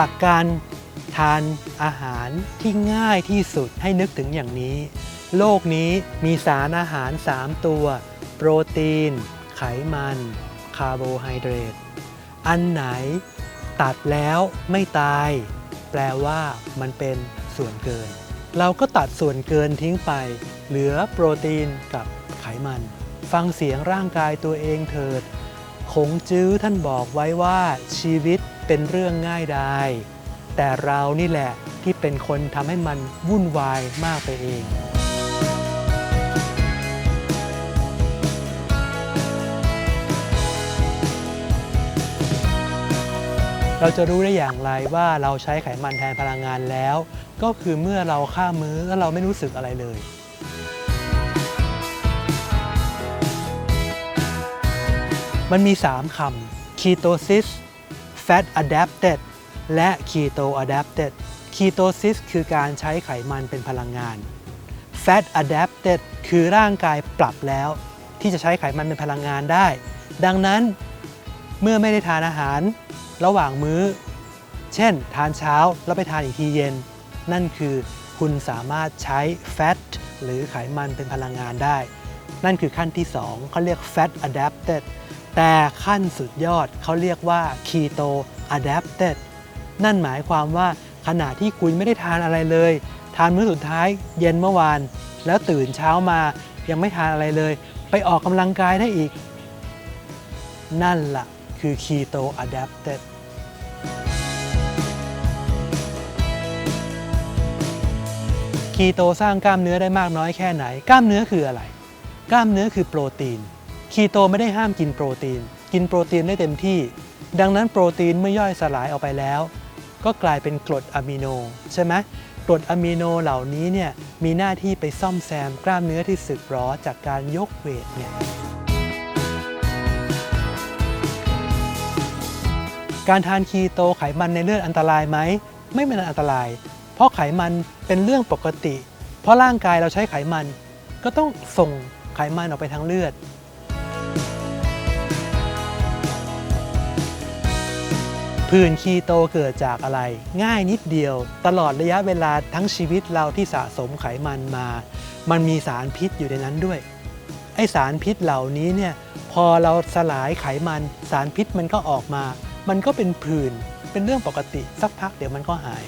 หลักการทานอาหารที่ง่ายที่สุดให้นึกถึงอย่างนี้ โลกนี้มีสารอาหาร 3 ตัว โปรตีน ไขมัน คาร์โบไฮเดรต อันไหนตัดแล้วไม่ตาย แปลว่ามันเป็นส่วนเกิน เราก็ตัดส่วนเกินทิ้งไป เหลือโปรตีนกับไขมัน ฟังเสียงร่างกายตัวเองเถิด คงจื้อท่านบอกไว้ว่าชีวิต เป็นเรื่องง่ายดายแต่เรานี่แหละที่เป็นคนทำให้มันวุ่นวายมากไปเองเราจะรู้ได้อย่างไรว่าเราใช้ไขมันแทนพลังงานแล้ว ก็คือเมื่อเราข้ามมื้อแล้วเราไม่รู้สึกอะไรเลย มันมี 3คำ ketosis fat adapted และ keto adapted ketosis คือการใช้ไขมันเป็นพลังงาน fat adapted คือร่างกายปรับแล้ว ที่จะใช้ไขมันเป็นพลังงานได้ ดังนั้นเมื่อไม่ได้ทานอาหารระหว่างมื้อ เช่น ทานเช้าแล้วไปทานอีกทีเย็น นั่นคือคุณสามารถใช้ fat หรือไขมันเป็นพลังงานได้ นั่นคือขั้นที่ 2เขาเรียก fat adapted แต่ขั้นสุดยอดเขาเรียกว่า keto adapted นั่นหมายความว่าขณะที่คุณไม่ได้ทานอะไรเลย ทานมื้อสุดท้ายเย็นเมื่อวาน แล้วตื่นเช้ามายังไม่ทานอะไรเลย ไปออกกำลังกายได้อีก นั่นล่ะคือ keto adapted คีโตสร้างกล้ามเนื้อได้มากน้อยแค่ไหน กล้ามเนื้อคืออะไร กล้ามเนื้อคือโปรตีน คีโตไม่ได้ห้ามกินโปรตีน กินโปรตีนได้เต็มที่ ดังนั้นโปรตีนเมื่อย่อยสลายออกไปแล้ว ก็กลายเป็นกรดอะมิโน ใช่ไหมกรดอะมิโนเหล่านี้เนี่ยมีหน้าที่ไปซ่อมแซมกล้ามเนื้อที่สึกหรอจากการยกเวทเนี่ยการทานคีโตไขมันในเลือดอันตรายไหม ไม่เป็นอันตราย เพราะไขมันเป็นเรื่องปกติ เพราะร่างกายเราใช้ไขมัน ก็ต้องส่งไขมันออกไปทางเลือด พื้นคีโตเกิดจากอะไร ง่ายนิดเดียว ตลอดระยะเวลาทั้งชีวิตเราที่สะสมไขมันมา มันมีสารพิษอยู่ในนั้นด้วย ไอสารพิษเหล่านี้เนี่ยพอเราสลายไขมันสารพิษมันก็ออกมา มันก็เป็นผื่นเป็นเรื่องปกติสักพักเดี๋ยวมันก็หาย